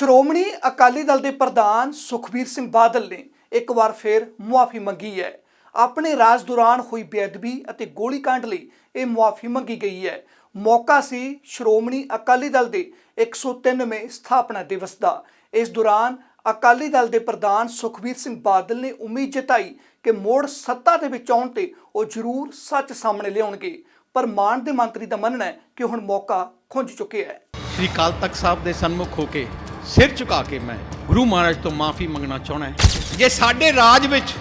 ਸ਼੍ਰੋਮਣੀ ਅਕਾਲੀ ਦਲ ਦੇ ਪ੍ਰਧਾਨ ਸੁਖਬੀਰ ਸਿੰਘ ਬਾਦਲ ਨੇ ਇੱਕ ਵਾਰ ਫਿਰ ਮੁਆਫੀ ਮੰਗੀ ਹੈ। ਆਪਣੇ ਰਾਜ ਦੌਰਾਨ ਹੋਈ ਬੇਅਦਬੀ ਅਤੇ ਗੋਲੀकांड ਲਈ ਇਹ ਮੁਆਫੀ ਮੰਗੀ ਗਈ ਹੈ। ਮੌਕਾ ਸੀ ਸ਼੍ਰੋਮਣੀ ਅਕਾਲੀ ਦਲ ਦੇ 103ਵੇਂ ਸਥਾਪਨਾ ਦਿਵਸ ਦਾ। ਇਸ ਦੌਰਾਨ ਅਕਾਲੀ ਦਲ ਦੇ ਪ੍ਰਧਾਨ ਸੁਖਬੀਰ ਸਿੰਘ ਬਾਦਲ ਨੇ ਉਮੀਦ ਜਤਾਈ ਕਿ ਮੋੜ ਸੱਤਾ ਦੇ ਵਿੱਚ ਆਉਣ ਤੇ ਉਹ ਜ਼ਰੂਰ ਸੱਚ ਸਾਹਮਣੇ ਲਿਆਉਣਗੇ। ਪਰ ਮਾਨ ਦੇ ਮੰਤਰੀ ਦਾ ਮੰਨਣਾ ਹੈ ਕਿ ਹੁਣ ਮੌਕਾ ਖੁੰਝ ਚੁੱਕਿਆ ਹੈ। ਸ਼੍ਰੀ ਅਕਾਲ ਤਖਤ ਸਾਹਿਬ ਦੇ ਸਨਮੁਖ ਹੋ ਕੇ ਸਿਰ ਝੁਕਾ ਕੇ ਮੈਂ ਗੁਰੂ ਮਹਾਰਾਜ ਤੋਂ ਮਾਫੀ ਮੰਗਣਾ ਚਾਹਣਾ ਹੈ। ਜੇ ਸਾਡੇ ਰਾਜ ਵਿੱਚ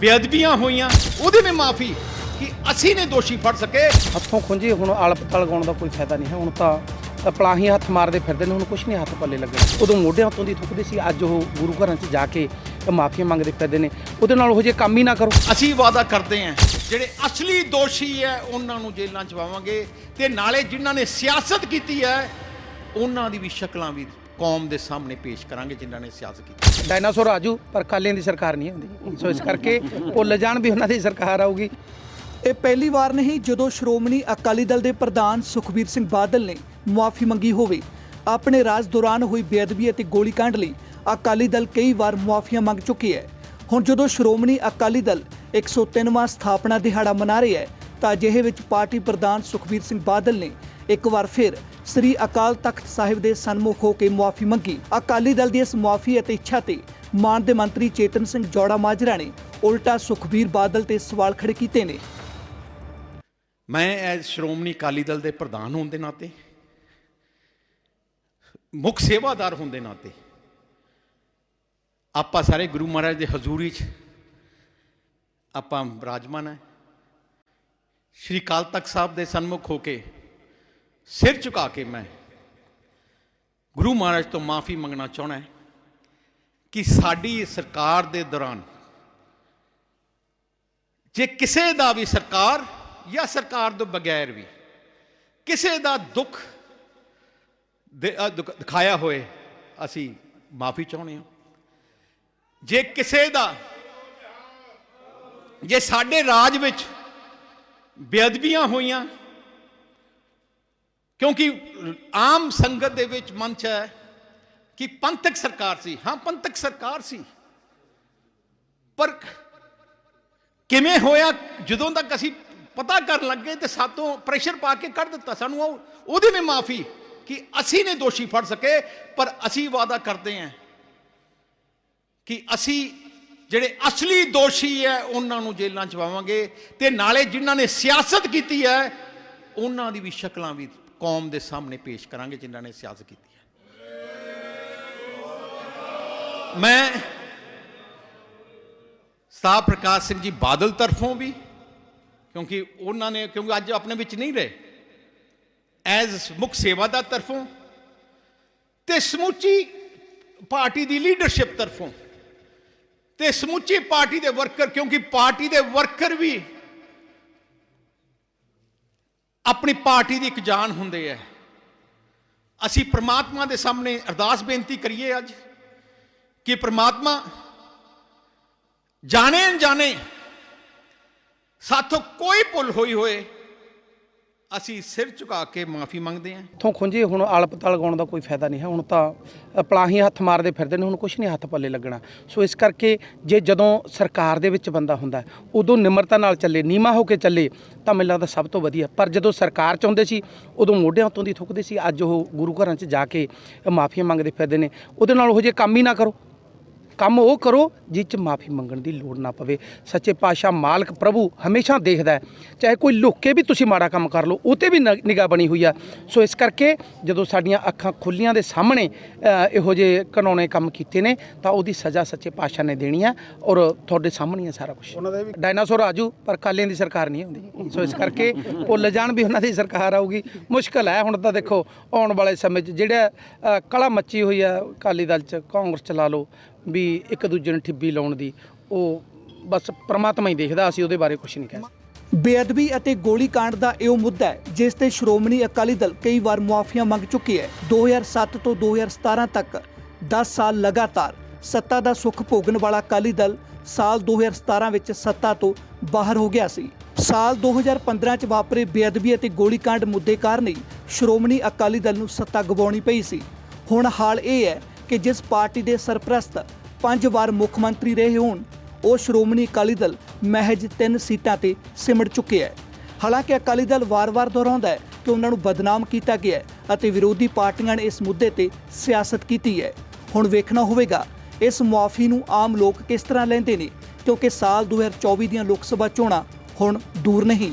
ਬੇਅਦਬੀਆਂ ਹੋਈਆਂ ਉਹਦੇ ਵਿੱਚ ਮਾਫੀ ਕਿ ਅਸੀਂ ਨੇ ਦੋਸ਼ੀ ਫੜ ਸਕੇ। ਹੱਥੋਂ ਖੁੰਝੇ ਹੁਣ ਆਲ ਪਤਾ ਲਗਾਉਣ ਦਾ ਕੋਈ ਫਾਇਦਾ ਨਹੀਂ ਹੈ। ਹੁਣ ਤਾਂ ਪਲਾਹੀ ਹੱਥ ਮਾਰਦੇ ਫਿਰਦੇ ਨੇ ਹੁਣ ਕੁਝ ਨਹੀਂ ਹੱਥ ਪੱਲੇ ਲੱਗਣਾ ਉਦੋਂ ਮੋਢਿਆਂ ਤੋਂ ਦੀ ਥੁੱਕਦੇ ਸੀ ਅੱਜ ਉਹ ਗੁਰੂ ਘਰਾਂ 'ਚ ਜਾ ਕੇ ਮਾਫੀਆਂ ਮੰਗਦੇ ਫਿਰਦੇ ਨੇ। ਉਹਦੇ ਨਾਲ ਉਹ ਜੇ ਕੰਮ ਹੀ ਨਾ ਕਰੋ। ਅਸੀਂ ਵਾਅਦਾ ਕਰਦੇ ਹਾਂ ਜਿਹੜੇ ਅਸਲੀ ਦੋਸ਼ੀ ਹੈ ਉਹਨਾਂ ਨੂੰ ਜੇਲ੍ਹਾਂ ਚ ਪਾਵਾਂਗੇ ਤੇ ਨਾਲੇ ਜਿਨ੍ਹਾਂ ਨੇ ਸਿਆਸਤ ਕੀਤੀ ਹੈ ਉਹਨਾਂ ਦੀ ਵੀ ਸ਼ਕਲਾਂ ਵੀ ਕੌਮ ਦੇ ਸਾਹਮਣੇ ਪੇਸ਼ ਕਰਾਂਗੇ ਜਿਨ੍ਹਾਂ ਨੇ ਸਿਆਸਤ ਕੀਤੀ। ਡਾਇਨਾਸੌਰ ਆਜੂ ਪਰ ਕਾਲਿਆਂ ਦੀ ਸਰਕਾਰ ਨਹੀਂ ਹੁੰਦੀ ਸੋ ਇਸ ਕਰਕੇ ਭੁੱਲ ਜਾਣ ਵੀ ਉਹਨਾਂ ਦੀ ਸਰਕਾਰ ਆਊਗੀ। ਇਹ ਪਹਿਲੀ ਵਾਰ ਨਹੀਂ ਜਦੋਂ ਸ਼੍ਰੋਮਣੀ ਅਕਾਲੀ ਦਲ ਦੇ ਪ੍ਰਧਾਨ ਸੁਖਬੀਰ ਸਿੰਘ ਬਾਦਲ ਨੇ ਮੁਆਫੀ ਮੰਗੀ ਹੋਵੇ। ਆਪਣੇ ਰਾਜ ਦੌਰਾਨ ਹੋਈ ਬੇਅਦਬੀ ਅਤੇ ਗੋਲੀकांड ਲਈ ਅਕਾਲੀ ਦਲ ਕਈ ਵਾਰ ਮੁਆਫੀਆਂ ਮੰਗ ਚੁੱਕੀ ਹੈ। ਹੁਣ ਜਦੋਂ ਸ਼੍ਰੋਮਣੀ ਅਕਾਲੀ ਦਲ 103ਵਾਂ ਸਥਾਪਨਾ ਦਿਹਾੜਾ ਮਨਾ ਰਿਹਾ ਹੈ ਤਾਂ ਅਜਿਹੇ ਵਿੱਚ ਪਾਰਟੀ ਪ੍ਰਧਾਨ ਸੁਖਬੀਰ ਸਿੰਘ ਬਾਦਲ ਨੇ ਇੱਕ ਵਾਰ ਫਿਰ ਸ੍ਰੀ ਅਕਾਲ ਤਖਤ ਸਾਹਿਬ ਦੇ ਸਨਮੁਖ ਹੋ ਕੇ ਮੁਆਫੀ ਮੰਗੀ। ਅਕਾਲੀ ਦਲ ਦੀ ਇਸ ਮੁਆਫੀ ਅਤੇ ਇੱਛਾ ਤੇ ਮਾਨ ਦੇ ਮੰਤਰੀ ਚੇਤਨ ਸਿੰਘ ਜੋੜਾ ਮਾਜਰਾ ਨੇ ਉਲਟਾ ਸੁਖਬੀਰ ਬਾਦਲ ਤੇ ਸਵਾਲ ਖੜੇ ਕੀਤੇ ਨੇ। ਮੈਂ ਐਜ਼ ਸ਼੍ਰੋਮਣੀ ਅਕਾਲੀ ਦਲ ਦੇ ਪ੍ਰਧਾਨ ਹੋਣ ਦੇ ਨਾਤੇ, ਮੁੱਖ ਸੇਵਾਦਾਰ ਹੋਣ ਦੇ ਨਾਤੇ, ਆਪਾਂ ਸਾਰੇ ਗੁਰੂ ਮਹਾਰਾਜ ਦੇ ਹਜ਼ੂਰੀ 'ਚ ਆਪਾਂ ਬਿਰਾਜਮਾਨ ਹੈ। ਸ਼੍ਰੀ ਅਕਾਲ ਤਖਤ ਸਾਹਿਬ ਦੇ ਸਨਮੁਖ ਹੋ ਕੇ ਸਿਰ ਝੁਕਾ ਕੇ ਮੈਂ ਗੁਰੂ ਮਹਾਰਾਜ ਤੋਂ ਮਾਫੀ ਮੰਗਣਾ ਚਾਹਣਾ ਹੈ ਕਿ ਸਾਡੀ ਸਰਕਾਰ ਦੇ ਦੌਰਾਨ ਜੇ ਕਿਸੇ ਦਾ ਵੀ ਸਰਕਾਰ ਜਾਂ ਸਰਕਾਰ ਤੋਂ ਬਗੈਰ ਵੀ ਕਿਸੇ ਦਾ ਦੁੱਖ ਦਿਖਾਇਆ ਹੋਏ, ਅਸੀਂ ਮਾਫੀ ਚਾਹੁੰਦੇ ਹਾਂ। ਜੇ ਕਿਸੇ ਦਾ, ਜੇ ਸਾਡੇ ਰਾਜ ਵਿੱਚ ਬੇਅਦਬੀਆਂ ਹੋਈਆਂ ਕਿਉਂਕਿ ਆਮ ਸੰਗਤ ਦੇ ਵਿੱਚ ਮਨ ਚ ਹੈ ਕਿ ਪੰਥਕ ਸਰਕਾਰ ਸੀ। ਹਾਂ, ਪੰਥਕ ਸਰਕਾਰ ਸੀ। ਪਰ ਕਿਵੇਂ ਹੋਇਆ, ਜਦੋਂ ਤੱਕ ਅਸੀਂ ਪਤਾ ਕਰਨ ਲੱਗੇ ਤੇ ਸਾਤੋਂ ਪ੍ਰੈਸ਼ਰ ਪਾ ਕੇ ਕੱਢ ਦਿੱਤਾ, ਸਾਨੂੰ ਉਹ ਉਹਦੀ ਵੀ ਮਾਫੀ ਕਿ ਅਸੀਂ ਨੇ ਦੋਸ਼ੀ ਫੜ ਸਕੇ, ਪਰ ਅਸੀਂ ਵਾਅਦਾ ਕਰਦੇ ਹਾਂ ਕਿ ਅਸੀਂ ਜਿਹੜੇ ਅਸਲੀ ਦੋਸ਼ੀ ਹੈ, ਉਹਨਾਂ ਨੂੰ ਜੇਲ੍ਹਾਂ ਚ ਪਾਵਾਂਗੇ ਤੇ ਨਾਲੇ ਜਿਨ੍ਹਾਂ ਨੇ ਸਿਆਸਤ ਕੀਤੀ ਹੈ, ਉਹਨਾਂ ਦੀ ਵੀ ਸ਼ਕਲਾਂ ਵੀ ਕੌਮ ਦੇ ਸਾਹਮਣੇ ਪੇਸ਼ ਕਰਾਂਗੇ ਜਿਨ੍ਹਾਂ ਨੇ ਸਿਆਸਤ ਕੀਤੀ ਹੈ। ਮੈਂ ਸਾਹਿਬ ਪ੍ਰਕਾਸ਼ ਸਿੰਘ ਜੀ ਬਾਦਲ ਤਰਫੋਂ ਵੀ, ਕਿਉਂਕਿ ਉਹਨਾਂ ਨੇ, ਕਿਉਂਕਿ ਅੱਜ ਆਪਣੇ ਵਿੱਚ ਨਹੀਂ ਰਹੇ, ਐਜ਼ ਮੁੱਖ ਸੇਵਾਦਾਰ ਤਰਫੋਂ ਤੇ ਸਮੁੱਚੀ ਪਾਰਟੀ ਦੀ ਲੀਡਰਸ਼ਿਪ ਤਰਫੋਂ ਤੇ ਸਮੁੱਚੀ ਪਾਰਟੀ ਦੇ ਵਰਕਰ, ਕਿਉਂਕਿ ਪਾਰਟੀ ਦੇ ਵਰਕਰ ਵੀ ਆਪਣੀ ਪਾਰਟੀ ਦੀ ਇੱਕ ਜਾਨ ਹੁੰਦੇ ਹੈ ਅਸੀਂ ਪ੍ਰਮਾਤਮਾ ਦੇ ਸਾਹਮਣੇ ਅਰਦਾਸ ਬੇਨਤੀ ਕਰੀਏ ਅੱਜ ਕਿ ਪ੍ਰਮਾਤਮਾ ਜਾਣੇ ਅਣਜਾਣੇ ਸਾਥੋਂ ਕੋਈ ਭੁੱਲ ਹੋਈ ਹੋਏ ਅਸੀਂ ਸਿਰ ਝੁਕਾ ਕੇ ਮਾਫੀ ਮੰਗਦੇ ਹਾਂ। ਇੱਥੋਂ ਖੁੰਝੇ, ਹੁਣ ਆਲ ਪਤਾ ਲਗਾਉਣ ਦਾ ਕੋਈ ਫਾਇਦਾ ਨਹੀਂ ਹੈ। ਹੁਣ ਤਾਂ ਪਲਾਹੀ ਹੱਥ ਮਾਰਦੇ ਫਿਰਦੇ ਨੇ, ਹੁਣ ਕੁਝ ਨਹੀਂ ਹੱਥ ਪੱਲੇ ਲੱਗਣਾ। ਸੋ ਇਸ ਕਰਕੇ ਜੇ ਜਦੋਂ ਸਰਕਾਰ ਦੇ ਵਿੱਚ ਬੰਦਾ ਹੁੰਦਾ ਉਦੋਂ ਨਿਮਰਤਾ ਨਾਲ ਚੱਲੇ ਨੀਮਾ ਹੋ ਕੇ ਚੱਲੇ, ਤਾਂ ਮੈਨੂੰ ਲੱਗਦਾ ਸਭ ਤੋਂ ਵਧੀਆ। ਪਰ ਜਦੋਂ ਸਰਕਾਰ ਚਾਹੁੰਦੇ ਸੀ, ਉਦੋਂ ਮੋਢਿਆਂ ਤੋਂ ਦੀ ਥੁੱਕਦੇ ਸੀ। ਅੱਜ ਉਹ ਗੁਰੂ ਘਰਾਂ 'ਚ ਜਾ ਕੇ ਮਾਫੀਆਂ ਮੰਗਦੇ ਫਿਰਦੇ ਨੇ। ਉਹਦੇ ਨਾਲ ਉਹ ਜੇ ਕੰਮ ਹੀ ਨਾ ਕਰੋ। ਕੰਮ ਉਹ ਕਰੋ ਜਿਸ 'ਚ ਮਾਫੀ ਮੰਗਣ ਦੀ ਲੋੜ ਨਾ ਪਵੇ। ਸੱਚੇ ਪਾਤਸ਼ਾਹ ਮਾਲਕ ਪ੍ਰਭੂ ਹਮੇਸ਼ਾ ਦੇਖਦਾ ਹੈ। ਚਾਹੇ ਕੋਈ ਲੁੱਕ ਕੇ ਵੀ ਤੁਸੀਂ ਮਾੜਾ ਕੰਮ ਕਰ ਲਓ ਉਹ 'ਤੇ ਵੀ ਨਿਗਾਹ ਬਣੀ ਹੋਈ ਆ। ਸੋ ਇਸ ਕਰਕੇ ਜਦੋਂ ਸਾਡੀਆਂ ਅੱਖਾਂ ਖੁੱਲੀਆਂ ਦੇ ਸਾਹਮਣੇ ਇਹੋ ਜਿਹੇ ਕਾਨੂੰਨੇ ਕੰਮ ਕੀਤੇ ਨੇ ਤਾਂ ਉਹਦੀ ਸਜ਼ਾ ਸੱਚੇ ਪਾਤਸ਼ਾਹ ਨੇ ਦੇਣੀ ਆ ਔਰ ਤੁਹਾਡੇ ਸਾਹਮਣੇ ਹੈ ਸਾਰਾ ਕੁਝ ਡਾਇਨਾਸੌਰ ਆਜੂ ਪਰ ਕਾਲਿਆਂ ਦੀ ਸਰਕਾਰ ਨਹੀਂ ਹੁੰਦੀ ਸੋ ਇਸ ਕਰਕੇ ਭੁੱਲ ਜਾਣ ਵੀ ਉਹਨਾਂ ਦੀ ਸਰਕਾਰ ਆਊਗੀ। ਮੁਸ਼ਕਲ ਹੈ ਹੁਣ ਤਾਂ ਦੇਖੋ ਆਉਣ ਵਾਲੇ ਸਮੇਂ 'ਚ ਜਿਹੜਾ ਕਲਾ ਮੱਚੀ ਹੋਈ ਆ ਅਕਾਲੀ ਦਲ 'ਚ ਕਾਂਗਰਸ 'ਚ ਲਾ ਲਓ ਵੀ ਇੱਕ ਦੂਜੇ ਨੂੰ ਠਿੱਬੀ ਲਾਉਣ ਦੀ, ਉਹ ਬਸ ਪਰਮਾਤਮਾ ਹੀ ਦੇਖਦਾ, ਅਸੀਂ ਉਹਦੇ ਬਾਰੇ ਕੁਝ ਨਹੀਂ ਕਹਿ ਸਕਦੇ। ਬੇਅਦਬੀ ਅਤੇ ਗੋਲੀकांड ਦਾ ਇਹ ਮੁੱਦਾ ਹੈ, ਜਿਸ ਤੇ ਸ਼੍ਰੋਮਣੀ ਅਕਾਲੀ ਦਲ ਕਈ ਵਾਰ ਮੁਆਫੀਆਂ ਮੰਗ ਚੁੱਕੀ ਹੈ। 2007 ਤੋਂ 2017 ਤੱਕ 10 ਸਾਲ ਲਗਾਤਾਰ ਸੱਤਾ ਦਾ ਸੁੱਖ ਭੋਗਣ ਵਾਲਾ ਅਕਾਲੀ ਦਲ ਸਾਲ 2017 ਵਿੱਚ ਸੱਤਾ ਤੋਂ ਬਾਹਰ ਹੋ ਗਿਆ ਸੀ। ਸਾਲ 2015 ਚ ਵਾਪਰੇ ਬੇਅਦਬੀ ਅਤੇ ਗੋਲੀकांड ਮੁੱਦੇ ਕਾਰਨ ਹੀ ਸ਼੍ਰੋਮਣੀ ਅਕਾਲੀ ਦਲ ਨੂੰ ਸੱਤਾ ਗਵਾਉਣੀ ਪਈ ਸੀ। ਹੁਣ ਹਾਲ ਇਹ ਹੈ ਕਿ ਜਿਸ ਪਾਰਟੀ ਦੇ ਸਰਪ੍ਰਸਤ ਪੰਜ ਵਾਰ ਮੁੱਖ ਮੰਤਰੀ ਰਹੇ ਹੋਣ, ਉਹ ਸ਼੍ਰੋਮਣੀ ਅਕਾਲੀ ਦਲ ਮਹਿਜ ਤਿੰਨ ਸੀਟਾਂ ਤੇ ਸਿਮਟ ਚੁੱਕਿਆ ਹੈ। ਹਾਲਾਂਕਿ ਅਕਾਲੀ ਦਲ ਵਾਰ-ਵਾਰ ਦੁਹਰਾਉਂਦਾ ਹੈ ਕਿ ਉਹਨਾਂ ਨੂੰ ਬਦਨਾਮ ਕੀਤਾ ਗਿਆ ਹੈ ਅਤੇ ਵਿਰੋਧੀ ਪਾਰਟੀਆਂ ਨੇ ਇਸ ਮੁੱਦੇ ਤੇ ਸਿਆਸਤ ਕੀਤੀ ਹੈ। ਹੁਣ ਵੇਖਣਾ ਹੋਵੇਗਾ, ਇਸ ਮੁਆਫੀ ਨੂੰ ਆਮ ਲੋਕ ਕਿਸ ਤਰ੍ਹਾਂ ਲੈਂਦੇ ਨੇ, ਕਿਉਂਕਿ ਸਾਲ 2024 ਦੀਆਂ ਲੋਕ ਸਭਾ ਚੋਣਾਂ ਹੁਣ ਦੂਰ ਨਹੀਂ।